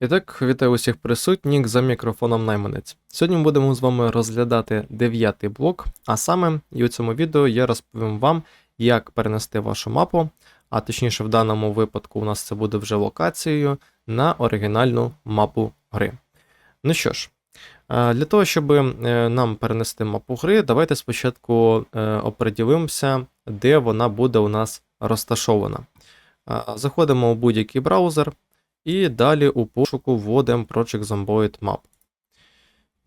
І так, вітаю усіх присутніх за мікрофоном найманець. Сьогодні ми будемо з вами розглядати дев'ятий блок, а саме і у цьому відео я розповім вам, як перенести вашу мапу, а точніше, в даному випадку у нас це буде вже локацією на оригінальну мапу гри. Ну що ж, е, для того, щоб е, нам перенести мапу гри, давайте спочатку е, оприділимося, де вона буде у нас розташована. Заходимо у будь-який браузер. І далі у пошуку вводимо Project Zomboid Map.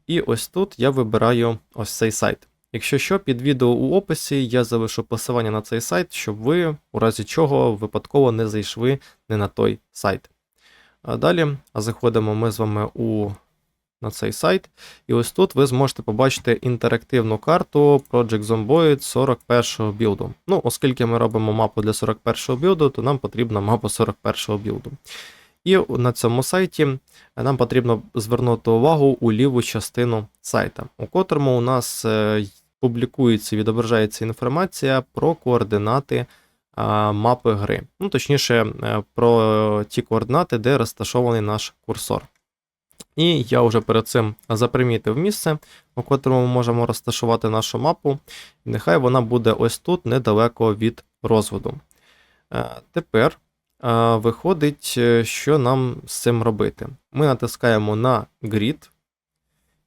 І ось тут я вибираю ось цей сайт. Якщо що, під відео у описі я залишу посилання на цей сайт, щоб ви, у разі чого, випадково не зайшли не на той сайт. А далі заходимо ми з вами у, на цей сайт. І ось тут ви зможете побачити інтерактивну карту Project Zomboid 41 білду. Ну, оскільки ми робимо мапу для 41 білду, то нам потрібна мапа 41 білду. І на цьому сайті нам потрібно звернути увагу у ліву частину сайта, у котрому у нас е, публікується відображається інформація про координати мапи гри. Ну, точніше, е, про ті координати, де розташований наш курсор. І я вже перед цим запримітив місце, у котрому ми можемо розташувати нашу мапу. Нехай вона буде ось тут, недалеко від розводу. Е, Тепер виходить, е, що нам з цим робити. Ми натискаємо на Grid,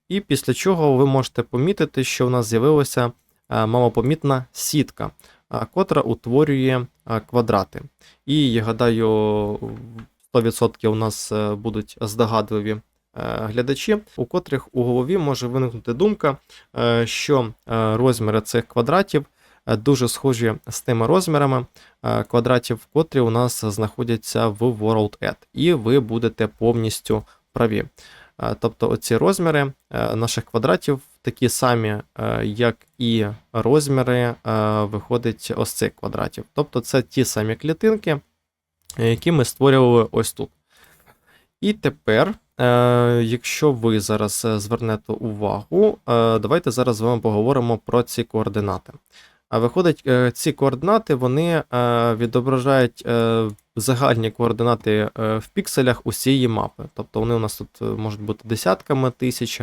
і після чого ви можете помітити, що в нас з'явилася малопомітна сітка, котра утворює квадрати. І я гадаю, 100% у нас е, будуть здогадливі е, глядачі, у котрих у голові може виникнути думка, е, що е, розміри цих квадратів е, дуже схожі з тими розмірами е, квадратів, котрі у нас знаходяться в World Add, і ви будете повністю праві. Е, Тобто оці розміри е, наших квадратів такі самі, е, як і розміри е, виходить ось цих квадратів. Тобто це ті самі клітинки, е, які ми створювали ось тут. І тепер, е, якщо ви зараз е, звернете увагу, е, давайте зараз з вами поговоримо про ці координати. А виходить, е, ці координати вони е, відображають е, загальні координати в пікселях усієї мапи. Тобто вони у нас тут можуть бути десятками тисяч,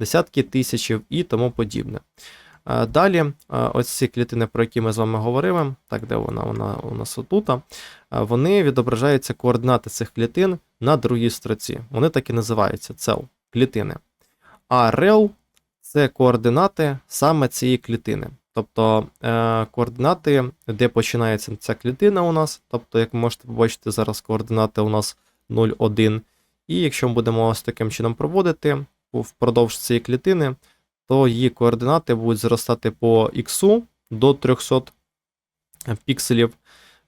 десятки тисяч і тому подібне. Далі, ось ці клітини, про які ми з вами говорили, так, де вона? Вона у нас отут, е, вони відображаються координати цих клітин на другій строці. Вони так і називаються цел клітини. А rel це координати саме цієї клітини. Тобто е, координати, де починається ця клітина у нас. Тобто, як ви можете побачити, зараз координати у нас 0, 1. І якщо ми будемо ось таким чином проводити впродовж цієї клітини, то її координати будуть зростати по х до 300 пікселів,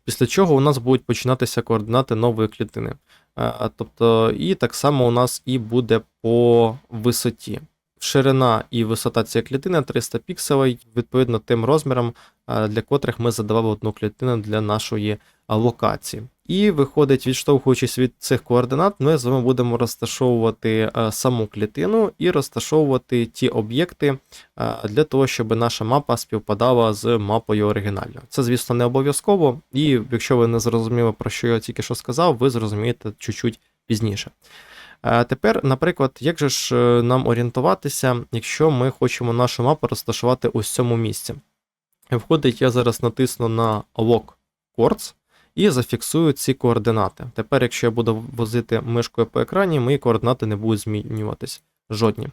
після чого у нас будуть починатися координати нової клітини. Е, Тобто, і так само у нас і буде по висоті. Ширина і висота цієї клітини 300 пікселей, відповідно тим розмірам, е, для котрих ми задавали одну клітину для нашої локації. І виходить, відштовхуючись від цих координат, ми з вами будемо розташовувати е, саму клітину і розташовувати ті об'єкти е, для того, щоб наша мапа співпадала з мапою оригінальною. Це, звісно, не обов'язково, і якщо ви не зрозуміли, про що я тільки що сказав, ви зрозумієте чуть-чуть пізніше. Тепер, наприклад, як же ж е, нам орієнтуватися, якщо ми хочемо нашу мапу розташувати ось в цьому місці? Входить, я зараз натисну на Lock Chords і зафіксую ці координати. Тепер, якщо я буду возити мишкою по екрані, мої координати не будуть змінюватись. Жодні.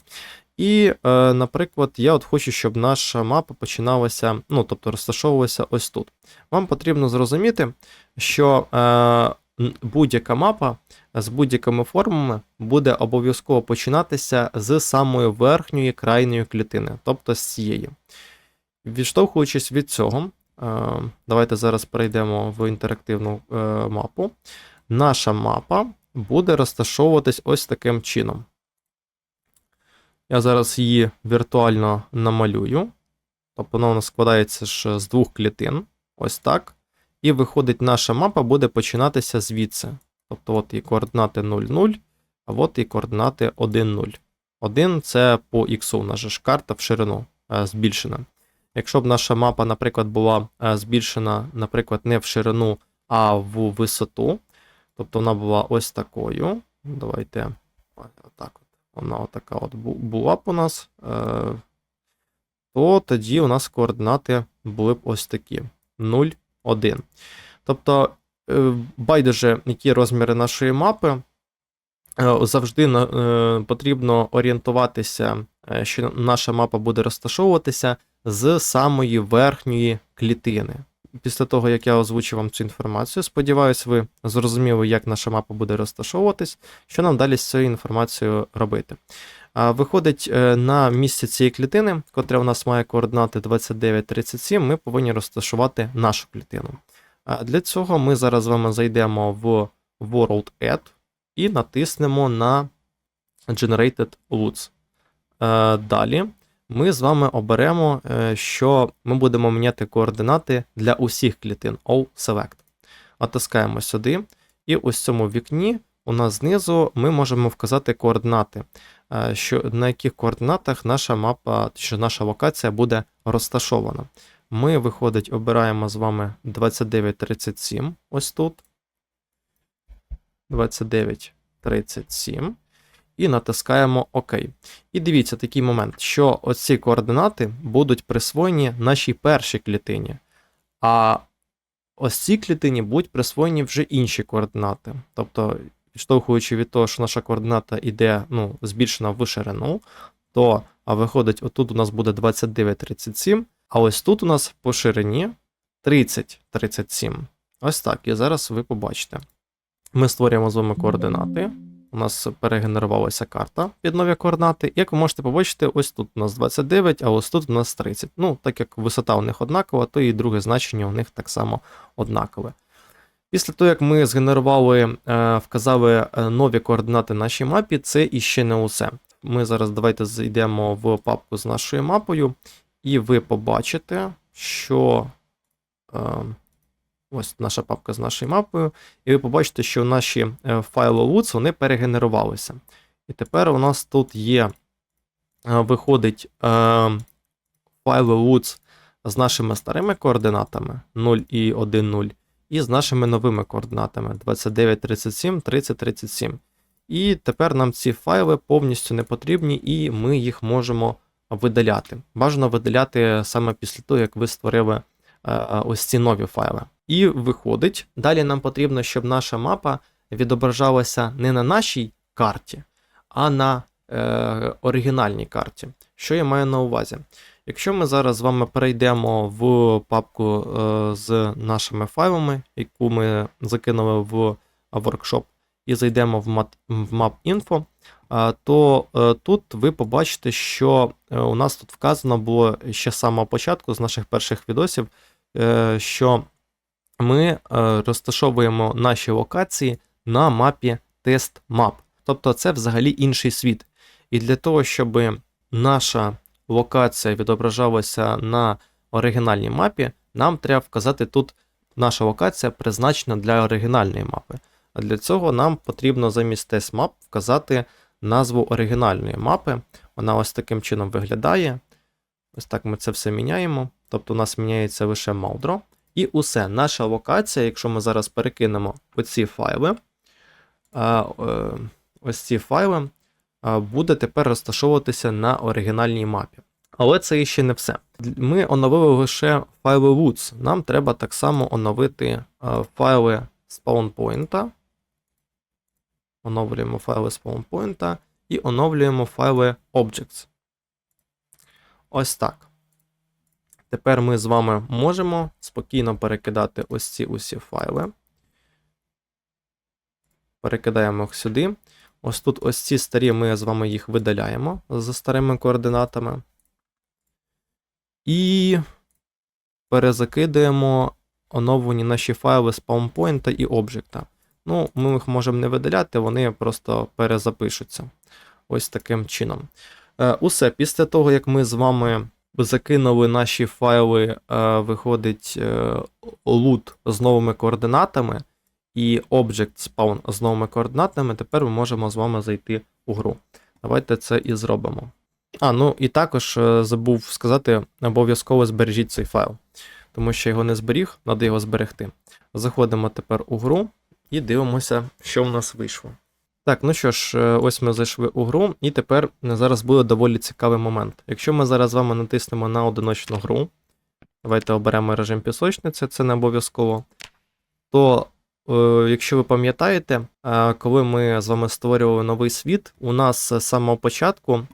І, е, наприклад, я от хочу, щоб наша мапа починалася, ну, тобто розташовувалася ось тут. Вам потрібно зрозуміти, що е, будь-яка мапа з будь-якими формами буде обов'язково починатися з самої верхньої крайньої клітини, тобто з цієї. Відштовхуючись від цього, е, давайте зараз перейдемо в інтерактивну е, мапу. Наша мапа буде розташовуватись ось таким чином. Я зараз її віртуально намалюю. Тобто вона у нас складається ж з двох клітин. Ось так. І виходить, наша мапа буде починатися звідси. Тобто, от і координати 0,0, а от і координати 1,0. 1 це по х, у нас ж карта в ширину е, збільшена. Якщо б наша мапа, наприклад, була е, збільшена, наприклад, не в ширину, а в висоту, тобто вона була ось такою, Давайте. Отак от. Вона отака от була б у нас. Е, то тоді у нас координати були б ось такі: 0, 1. Тобто, е, байдуже, які розміри нашої мапи, е, завжди е, потрібно орієнтуватися, що наша мапа буде розташовуватися з самої верхньої клітини. Після того, як я озвучив вам цю інформацію, сподіваюсь, ви зрозуміли, як наша мапа буде розташовуватись, що нам далі з цією інформацією робити. Виходить, е, на місці цієї клітини, котра у нас має координати 2937, ми повинні розташувати нашу клітину. Для цього ми зараз з вами зайдемо в World Add і натиснемо на Generated Loots. Е, Далі ми з вами оберемо, е, що ми будемо міняти координати для усіх клітин All Select. Натискаємо сюди, і ось в цьому вікні у нас знизу ми можемо вказати координати, що, на яких координатах наша мапа, чи наша локація буде розташована. Ми, виходить, обираємо з вами 2937, ось тут. 2937 і натискаємо ОК. І дивіться такий момент, що оці координати будуть присвоєні нашій першій клітині, а ось цій клітині будуть присвоєні вже інші координати. Тобто, відштовхуючи від того, що наша координата йде ну, збільшена в ширину, то а виходить, отут у нас буде 2937, а ось тут у нас по ширині 3037. Ось так. І зараз ви побачите. Ми створюємо з вами координати. У нас перегенерувалася карта під нові координати. Як ви можете побачити, ось тут у нас 29, а ось тут у нас 30. Ну, так як висота у них однакова, то і друге значення у них так само однакове. Після того, як ми згенерували, е, вказали е, нові координати нашій мапі, це іще не усе. Ми зараз давайте зайдемо в папку з нашою мапою, і ви побачите, що е, ось наша папка з нашою мапою, і ви побачите, що наші файли Woods вони перегенерувалися. І тепер у нас тут є, виходить файли Woods з нашими старими координатами 0 і 1, 0, і з нашими новими координатами 29, 37, 30, 37. І тепер нам ці файли повністю не потрібні, і ми їх можемо видаляти. Бажано видаляти саме після того, як ви створили е, ось ці нові файли. І виходить, далі нам потрібно, щоб наша мапа відображалася не на нашій карті, а на е, оригінальній карті. Що я маю на увазі? Якщо ми зараз з вами перейдемо в папку е, з нашими файлами, яку ми закинули в воркшоп, і зайдемо в map, в map.info, е, то е, тут ви побачите, що е, у нас тут вказано було ще з самого початку, з наших перших відосів, е, що ми е, розташовуємо наші локації на мапі мап. Тобто це взагалі інший світ. І для того, щоб наша локація відображалася на оригінальній мапі, нам треба вказати тут наша локація призначена для оригінальної мапи. А для цього нам потрібно замість мап вказати назву оригінальної мапи. Вона ось таким чином виглядає. Ось так ми це все міняємо. Тобто у нас міняється лише Малдро. І усе, наша локація, якщо ми зараз перекинемо оці файли, е, ось ці файли буде тепер розташовуватися на оригінальній мапі. Але це ще не все. Ми оновили лише файли Woods. Нам треба так само оновити файли SpawnPoint. Оновлюємо файли SpawnPoint і оновлюємо файли Objects. Ось так. Тепер ми з вами можемо спокійно перекидати ось ці усі файли. Перекидаємо їх сюди. Ось тут ось ці старі ми з вами їх видаляємо за старими координатами. І перезакидаємо оновлені наші файли з PalmPoint і Object. Ну, ми їх можемо не видаляти, вони просто перезапишуться. Ось таким чином. Е, Усе, після того, як ми з вами закинули наші файли, е, виходить е, loot з новими координатами і object spawn з новими координатами, тепер ми можемо з вами зайти у гру. Давайте це і зробимо. А, ну і також е, забув сказати, обов'язково збережіть цей файл, тому що його не зберіг, треба його зберегти. Заходимо тепер у гру і дивимося, що в нас вийшло. Так, ну що ж, е, ось ми зайшли у гру, і тепер зараз буде доволі цікавий момент. Якщо ми зараз з вами натиснемо на одиночну гру, давайте оберемо режим пісочниці, це не обов'язково. То, якщо ви пам'ятаєте, е, коли ми з вами створювали новий світ, у нас з самого початку е,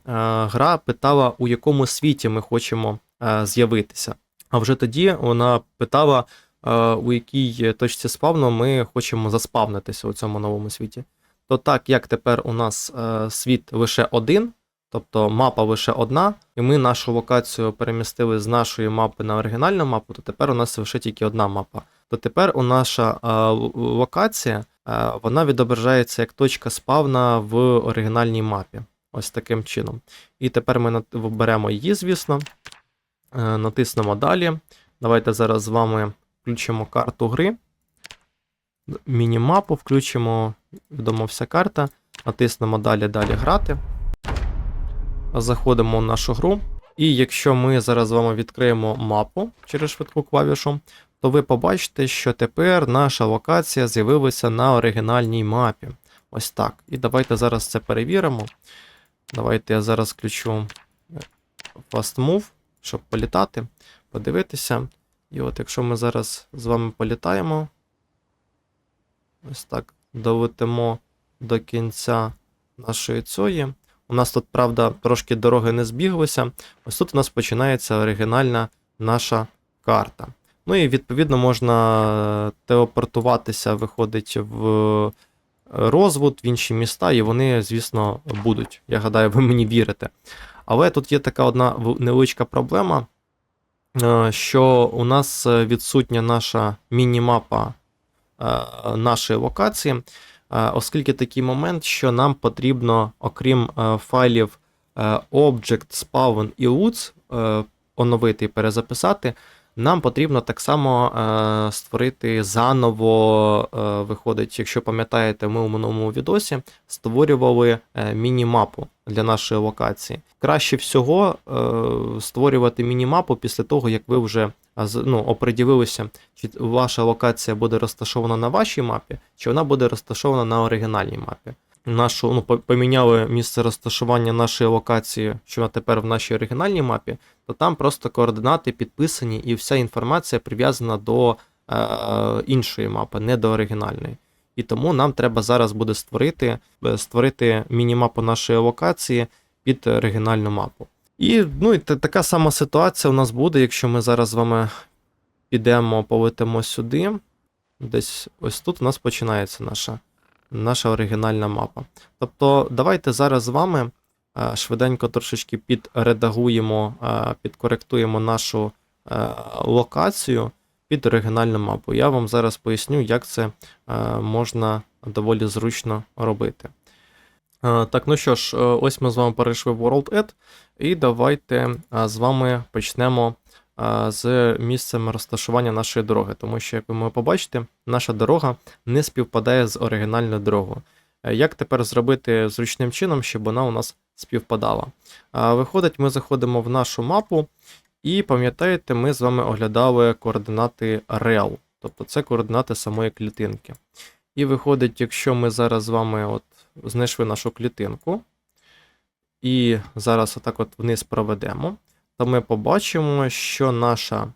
гра питала, у якому світі ми хочемо е, з'явитися. А вже тоді вона питала, е, у якій точці спавну ми хочемо заспавнитися у цьому новому світі. То так як тепер у нас е, світ лише один, тобто мапа лише одна, і ми нашу локацію перемістили з нашої мапи на оригінальну мапу, то тепер у нас лише тільки одна мапа. То тепер у наша локація вона відображається як точка спавна в оригінальній мапі. Ось таким чином. І тепер ми виберемо її, звісно. Е, натиснемо далі. Давайте зараз з вами включимо карту гри. Мінімапу включимо, відомо вся карта. Натиснемо далі, далі грати. Заходимо в нашу гру. І якщо ми зараз з вами відкриємо мапу через швидку клавішу, то ви побачите, що тепер наша локація з'явилася на оригінальній мапі. Ось так. І давайте зараз це перевіримо. Давайте я зараз включу е, Fast Move, щоб політати, подивитися. І от якщо ми зараз з вами політаємо, ось так долетимо до кінця нашої цієї. У нас тут, правда, трошки дороги не збіглися. Ось тут у нас починається оригінальна наша карта. Ну і відповідно можна телепортуватися, виходить в розвод, в інші міста, і вони, звісно, будуть. Я гадаю, ви мені вірите. Але тут є така одна невеличка проблема, е, що у нас е, відсутня наша міні-мапа е, нашої локації, е, оскільки такий момент, що нам потрібно, окрім е, файлів е, Object, Spawn і Loots, е, оновити і перезаписати, нам потрібно так само е, створити заново, е, виходить, якщо пам'ятаєте, ми у минулому відосі створювали е, міні-мапу для нашої локації. Краще всього е, створювати міні-мапу після того, як ви вже ну, оприділилися, чи ваша локація буде розташована на вашій мапі, чи вона буде розташована на оригінальній мапі. Нашу, ну, поміняли місце розташування нашої локації, що вона тепер в нашій оригінальній мапі, то там просто координати підписані і вся інформація прив'язана до е, іншої мапи, не до оригінальної. І тому нам треба зараз буде створити, е, створити мінімапу нашої локації під оригінальну мапу. І, ну, і та- така сама ситуація у нас буде, якщо ми зараз з вами підемо, полетимо сюди. Десь ось тут у нас починається наша, наша оригінальна мапа. Тобто, давайте зараз з вами е, швиденько трошечки підредагуємо, е, підкоректуємо нашу е, локацію під оригінальну мапу. Я вам зараз поясню, як це можна доволі зручно робити. Так, ну що ж, ось ми з вами перейшли в World Ed, і давайте з вами почнемо з місцем розташування нашої дороги, тому що, як ви можете побачите, наша дорога не співпадає з оригінальною дорогою. Е, Як тепер зробити зручним чином, щоб вона у нас співпадала? Виходить, ми заходимо в нашу мапу, і пам'ятаєте, ми з вами оглядали координати rel, тобто це координати самої клітинки. І виходить, якщо ми зараз з вами от знайшли нашу клітинку, і зараз отак от вниз проведемо, то ми побачимо, що наша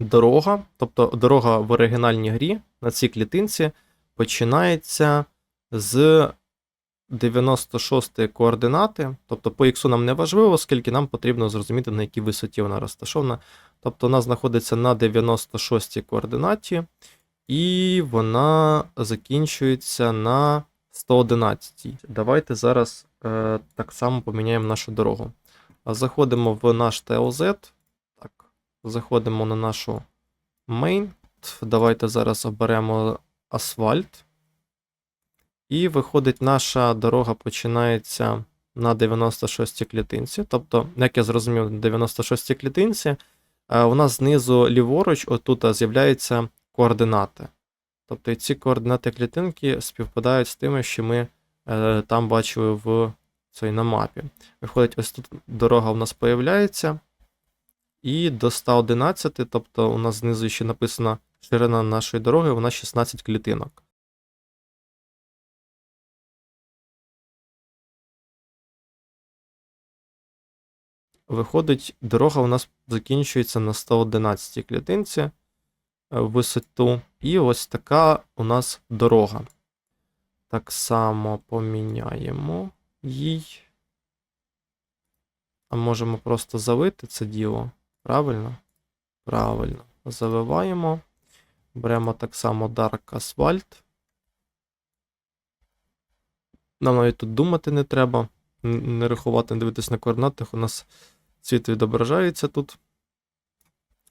дорога, тобто дорога в оригінальній грі на цій клітинці починається з 96 координати. Тобто по іксу нам не важливо, оскільки нам потрібно зрозуміти, на якій висоті вона розташована. Тобто вона знаходиться на 96 координаті, і вона закінчується на 111. Давайте зараз е, так само поміняємо нашу дорогу. Заходимо в наш TLZ. Так, заходимо на нашу main. Давайте зараз оберемо асфальт. І виходить, наша дорога починається на 96 й клітинці. Тобто, як я зрозумів, на 96 й клітинці е, у нас знизу ліворуч, отут з'являються координати. Тобто ці координати клітинки співпадають з тими, що ми е, там бачили в цей на мапі. Виходить, ось тут дорога у нас з'являється. І до 111, тобто у нас знизу ще написано ширина нашої дороги, вона 16 клітинок. Виходить, дорога у нас закінчується на 111 клітинці е, висоту. І ось така у нас дорога. Так само поміняємо їй. А можемо просто завити це діло. Правильно? Правильно. Завиваємо. Беремо так само Dark Asphalt. Нам навіть тут думати не треба. Не рахувати, не дивитись на координатах. У нас світ відображається тут.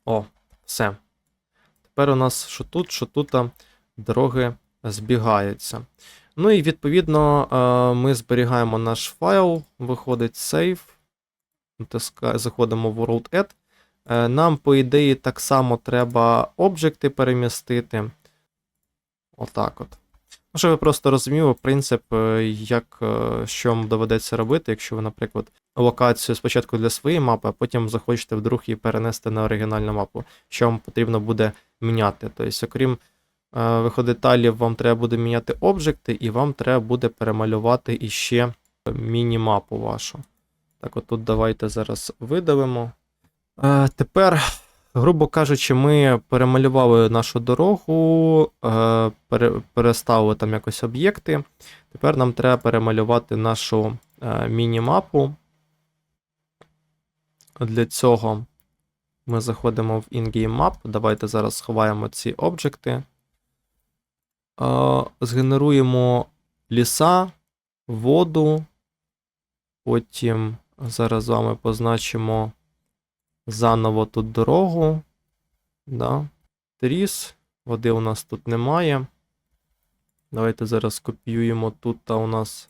О, все. Тепер у нас що тут, що тут дороги збігаються. Ну і відповідно е, ми зберігаємо наш файл, виходить save. Заходимо в World Add. Е, Нам, по ідеї, так само треба об'єкти перемістити. Отак от. Ну, щоб ви просто розуміли принцип, е, як що вам доведеться робити, якщо ви, наприклад, локацію спочатку для своєї мапи, а потім захочете вдруг її перенести на оригінальну мапу, що вам потрібно буде міняти. Тобто, окрім е, виходиталів, вам треба буде міняти об'єкти, і вам треба буде перемалювати іще міні-мапу вашу. Так, от тут давайте зараз видавимо. Е, тепер, грубо кажучи, ми перемалювали нашу дорогу, е, переставили там якось об'єкти. Тепер нам треба перемалювати нашу е, міні-мапу. Для цього ми заходимо в In-Game Map. Давайте зараз сховаємо ці об'єкти. Згенеруємо ліса, воду. Потім зараз з вами позначимо заново тут дорогу. Да. Тріс. Води у нас тут немає. Давайте зараз копіюємо тут та у нас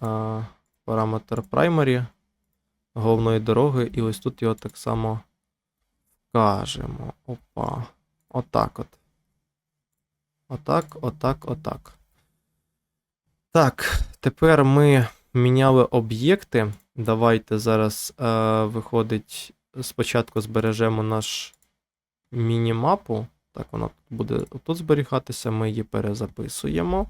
а, параметр primary головної дороги, і ось тут його так само вкажемо. Опа. Отак от. Отак, отак, отак. Так, тепер ми міняли об'єкти. Давайте зараз е, виходить. Спочатку збережемо наш міні-мапу. Так, вона буде тут зберігатися, ми її перезаписуємо.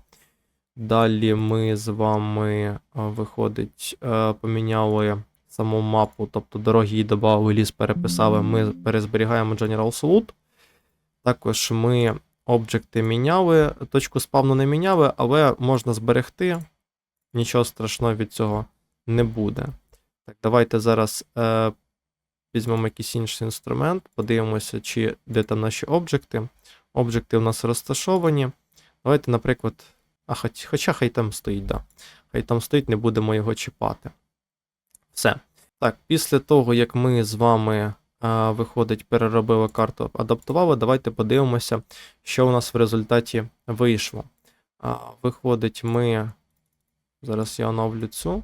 Далі ми з вами, е, виходить, е, поміняли саму мапу, тобто дороги її додали, ліс переписали. Ми перезберігаємо General Salute. Також ми об'єкти міняли, точку спавну не міняли, але можна зберегти. Нічого страшного від цього не буде. Так, давайте зараз е, візьмемо якийсь інший інструмент, подивимося, чи де там наші об'єкти. Об'єкти у нас розташовані. Давайте, наприклад, а хоч, хоча хай там стоїть, да. Хай там стоїть, не будемо його чіпати. Все. Так, після того, як ми з вами, виходить, переробили карту, адаптували, давайте подивимося, що у нас в результаті вийшло. Виходить, ми. Зараз я оновлю цю.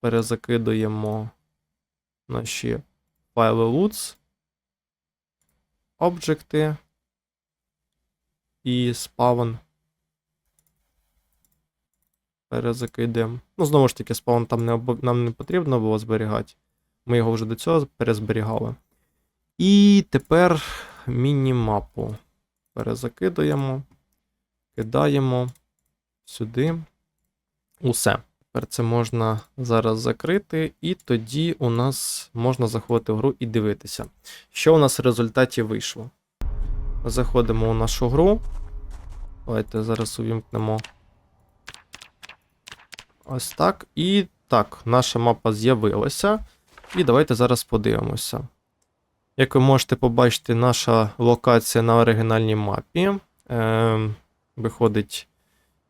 Перезакидуємо наші файли loots, об'єкти і spawn. Перезакидаємо. Ну, знову ж таки, spawn там не нам не потрібно було зберігати. Ми його вже до цього перезберігали. І тепер міні-мапу. Перезакидуємо, кидаємо сюди. Усе. Тепер це можна зараз закрити, і тоді у нас можна заходити в гру і дивитися, що у нас в результаті вийшло. Заходимо у нашу гру. Давайте зараз увімкнемо. Ось так. І так, наша мапа з'явилася. І давайте зараз подивимося. Як ви можете побачити, наша локація на оригінальній мапі. Е, виходить,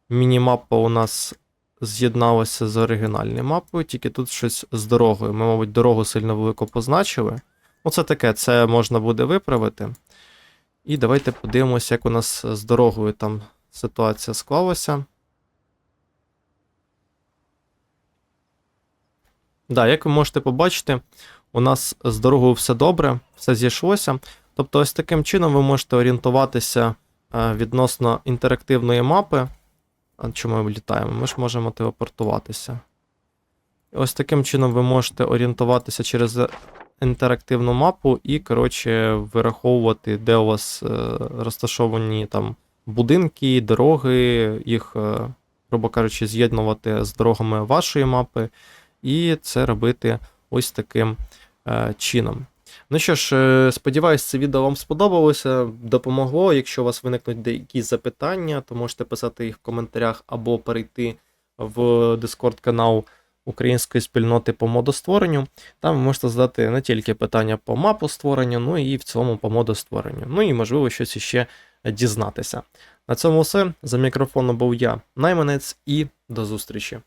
міні-мапа у нас з'єдналося з оригінальною мапою, тільки тут щось з дорогою. Ми, мабуть, дорогу сильно велико позначили. Ну, це таке, це можна буде виправити. І давайте подивимося, як у нас з дорогою там ситуація склалася. Да, як ви можете побачити, у нас з дорогою все добре, все зійшлося. Тобто, ось таким чином ви можете орієнтуватися е, відносно інтерактивної мапи. А ми літаємо? Ми ж можемо телепортуватися. Ось таким чином ви можете орієнтуватися через інтерактивну мапу і, коротше, вираховувати, де у вас е, розташовані там будинки, дороги, їх, е, грубо кажучи, з'єднувати з дорогами вашої мапи. І це робити ось таким е, чином. Ну що ж, е, сподіваюсь, це відео вам сподобалося, допомогло. Якщо у вас виникнуть деякі запитання, то можете писати їх в коментарях або перейти в Discord канал української спільноти по модостворенню. Там ви можете задати не тільки питання по мапу створенню, ну і в цілому по модостворенню. Ну і можливо щось іще дізнатися. На цьому все. За мікрофоном був я, найманець, і до зустрічі.